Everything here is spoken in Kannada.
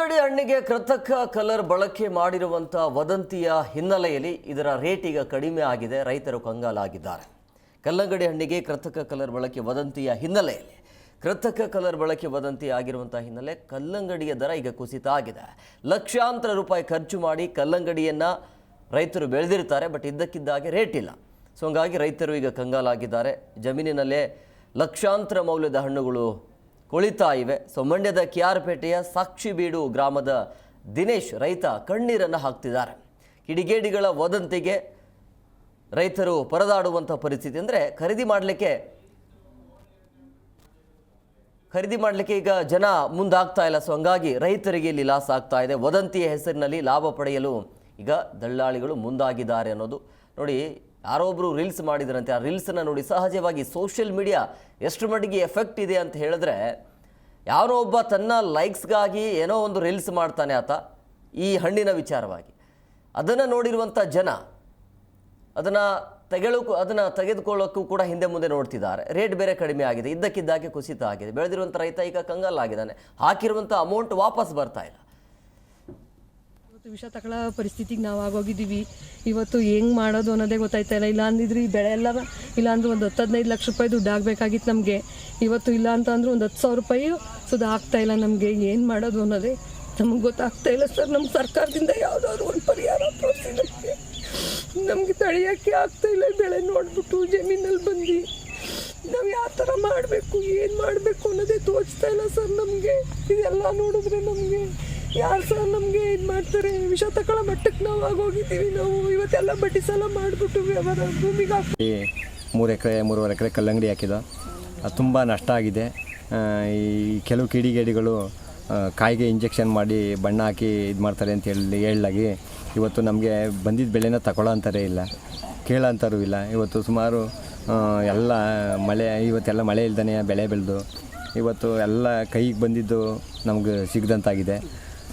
ಕಲ್ಲಂಗಡಿ ಹಣ್ಣಿಗೆ ಕೃತಕ ಕಲರ್ ಬಳಕೆ ಮಾಡಿರುವಂಥ ವದಂತಿಯ ಹಿನ್ನೆಲೆಯಲ್ಲಿ ಇದರ ರೇಟ್ ಈಗ ಕಡಿಮೆ ಆಗಿದೆ. ರೈತರು ಕಂಗಾಲಾಗಿದ್ದಾರೆ. ಕಲ್ಲಂಗಡಿ ಹಣ್ಣಿಗೆ ಕೃತಕ ಕಲರ್ ಬಳಕೆ ವದಂತಿಯ ಹಿನ್ನೆಲೆಯಲ್ಲಿ, ಕೃತಕ ಕಲರ್ ಬಳಕೆ ವದಂತಿ ಆಗಿರುವಂಥ ಹಿನ್ನೆಲೆ ಕಲ್ಲಂಗಡಿಯ ದರ ಈಗ ಕುಸಿತ ಆಗಿದೆ. ಲಕ್ಷಾಂತರ ರೂಪಾಯಿ ಖರ್ಚು ಮಾಡಿ ಕಲ್ಲಂಗಡಿಯನ್ನು ರೈತರು ಬೆಳೆದಿರ್ತಾರೆ, ಬಟ್ ಇದ್ದಕ್ಕಿದ್ದ ಹಾಗೆ ರೇಟ್ ಇಲ್ಲ. ಸೊ, ಹಂಗಾಗಿ ರೈತರು ಈಗ ಕಂಗಾಲಾಗಿದ್ದಾರೆ. ಜಮೀನಿನಲ್ಲೇ ಲಕ್ಷಾಂತರ ಮೌಲ್ಯದ ಹಣ್ಣುಗಳು ಕೊಳಿತಾ ಇವೆ. ಸೊ ಮಂಡ್ಯದ ಕಿಯಾರಪೇಟೆಯ ಸಾಕ್ಷಿಬೀಡು ಗ್ರಾಮದ ದಿನೇಶ್ ರೈತ ಕಣ್ಣೀರನ್ನು ಹಾಕ್ತಿದ್ದಾರೆ. ಕಿಡಿಗೇಡಿಗಳ ವದಂತಿಗೆ ರೈತರು ಪರದಾಡುವಂಥ ಪರಿಸ್ಥಿತಿ ಅಂದರೆ ಖರೀದಿ ಮಾಡಲಿಕ್ಕೆ ಖರೀದಿ ಮಾಡಲಿಕ್ಕೆ ಈಗ ಜನ ಮುಂದಾಗ್ತಾ ಇಲ್ಲ. ಸೊ ಹಂಗಾಗಿ ರೈತರಿಗೆ ಇಲ್ಲಿ ಲಾಸ್ ಆಗ್ತಾ ಇದೆ. ವದಂತಿಯ ಹೆಸರಿನಲ್ಲಿ ಲಾಭ ಪಡೆಯಲು ಈಗ ದಳ್ಳಾಳಿಗಳು ಮುಂದಾಗಿದ್ದಾರೆ ಅನ್ನೋದು ನೋಡಿ ಯಾರೋ ಒಬ್ಬರು ರೀಲ್ಸ್ ಮಾಡಿದ್ರಂತೆ, ಆ ರೀಲ್ಸನ್ನು ನೋಡಿ ಸಹಜವಾಗಿ ಸೋಷಿಯಲ್ ಮೀಡಿಯಾ ಎಷ್ಟು ಮಟ್ಟಿಗೆ ಎಫೆಕ್ಟ್ ಇದೆ ಅಂತ ಹೇಳಿದ್ರೆ, ಯಾರೋ ಒಬ್ಬ ತನ್ನ ಲೈಕ್ಸ್ಗಾಗಿ ಏನೋ ಒಂದು ರೀಲ್ಸ್ ಮಾಡ್ತಾನೆ ಆತ, ಈ ಹಣ್ಣಿನ ವಿಚಾರವಾಗಿ. ಅದನ್ನು ನೋಡಿರುವಂಥ ಜನ ಅದನ್ನು ತೆಗೆಳಕ್ಕೂ ಅದನ್ನು ತೆಗೆದುಕೊಳ್ಳೋಕ್ಕೂ ಕೂಡ ಹಿಂದೆ ಮುಂದೆ ನೋಡ್ತಿದ್ದಾರೆ. ರೇಟ್ ಬೇರೆ ಕಡಿಮೆ ಆಗಿದೆ, ಇದ್ದಕ್ಕಿದ್ದಾಗೆ ಕುಸಿತ ಆಗಿದೆ. ಬೆಳೆದಿರುವಂಥ ರೈತ ಈಗ ಕಂಗಾಲಾಗಿದ್ದಾನೆ. ಹಾಕಿರುವಂಥ ಅಮೌಂಟ್ ವಾಪಸ್ ಬರ್ತಾ ಇಲ್ಲ. ಇವತ್ತು ವಿಷ ತಗೊಳ್ಳೋ ಪರಿಸ್ಥಿತಿಗೆ ನಾವು ಆಗೋಗಿದ್ದೀವಿ. ಇವತ್ತು ಹೆಂಗೆ ಮಾಡೋದು ಅನ್ನೋದೇ ಗೊತ್ತಾಯ್ತಾ ಇಲ್ಲ. ಇಲ್ಲ ಅಂದಿದ್ರೆ ಈ ಬೆಳೆ ಎಲ್ಲ ಇಲ್ಲ ಅಂದ್ರೆ ಒಂದು ಹತ್ತು ಹದಿನೈದು ಲಕ್ಷ ರೂಪಾಯಿ ದುಡ್ಡು ಆಗಬೇಕಾಗಿತ್ತು ನಮಗೆ. ಇವತ್ತು ಇಲ್ಲ ಅಂತ ಅಂದ್ರೆ ಒಂದು ಹತ್ತು ಸಾವಿರ ರೂಪಾಯಿ ಸುದ ಆಗ್ತಾ ಇಲ್ಲ ನಮಗೆ. ಏನು ಮಾಡೋದು ಅನ್ನೋದೇ ನಮಗೆ ಗೊತ್ತಾಗ್ತಾ ಇಲ್ಲ ಸರ್. ನಮ್ಮ ಸರ್ಕಾರದಿಂದ ಯಾವುದಾದ್ರು ಒಂದು ಪರಿಹಾರ ನಮಗೆ. ತಳಿಯೋಕ್ಕೆ ಆಗ್ತಾ ಇಲ್ಲ ಬೆಳೆ ನೋಡ್ಬಿಟ್ಟು ಜಮೀನಲ್ಲಿ ಬಂದು. ನಾವು ಯಾವ ಥರ ಮಾಡಬೇಕು, ಏನು ಮಾಡಬೇಕು ಅನ್ನೋದೇ ತೋಚ್ತಾ ಇಲ್ಲ ಸರ್ ನಮಗೆ. ಇದೆಲ್ಲ ನೋಡಿದ್ರೆ ನಮಗೆ. ಯಾರು ಸರ್ ನಮಗೆ ಇದು ಮಾಡ್ತಾರೆ? ವಿಷ ತಗೊಳ್ಳೋ ಮಟ್ಟಕ್ಕೆ ನಾವು ಆಗೋಗಿದ್ದೀವಿ ನಾವು. ಇವತ್ತೆಲ್ಲ ಬಡ್ಡಿ ಸಾಲ ಮಾಡಿಬಿಟ್ಟು ವ್ಯವಹಾರ ಭೂಮಿಗೆ ಹಾಕಿ ಮೂರು ಎಕರೆ, ಮೂರುವರೆ ಎಕರೆ ಕಲ್ಲಂಗಡಿ ಹಾಕಿದ. ಅದು ತುಂಬ ನಷ್ಟ ಆಗಿದೆ. ಈ ಕೆಲವು ಕಿಡಿಗೇಡಿಗಳು ಕಾಯಿಗೆ ಇಂಜೆಕ್ಷನ್ ಮಾಡಿ ಬಣ್ಣ ಹಾಕಿ ಇದು ಮಾಡ್ತಾರೆ ಅಂತ ಹೇಳಿ ಹೇಳಲಾಗಿ ಇವತ್ತು ನಮಗೆ ಬಂದಿದ್ದ ಬೆಳೆನ ತಗೊಳ್ಳೋ ಅಂತಾರೆ ಇಲ್ಲ. ಕೇಳೋ ಅಂತಾರೂ ಇಲ್ಲ. ಇವತ್ತು ಸುಮಾರು ಎಲ್ಲ ಮಳೆ, ಇವತ್ತೆಲ್ಲ ಮಳೆ ಇಲ್ದೇ ಬೆಳೆ ಬೆಳೆದು, ಇವತ್ತು ಎಲ್ಲ ಕೈಗೆ ಬಂದಿದ್ದು ನಮ್ಗೆ ಸಿಗದಂತಾಗಿದೆ.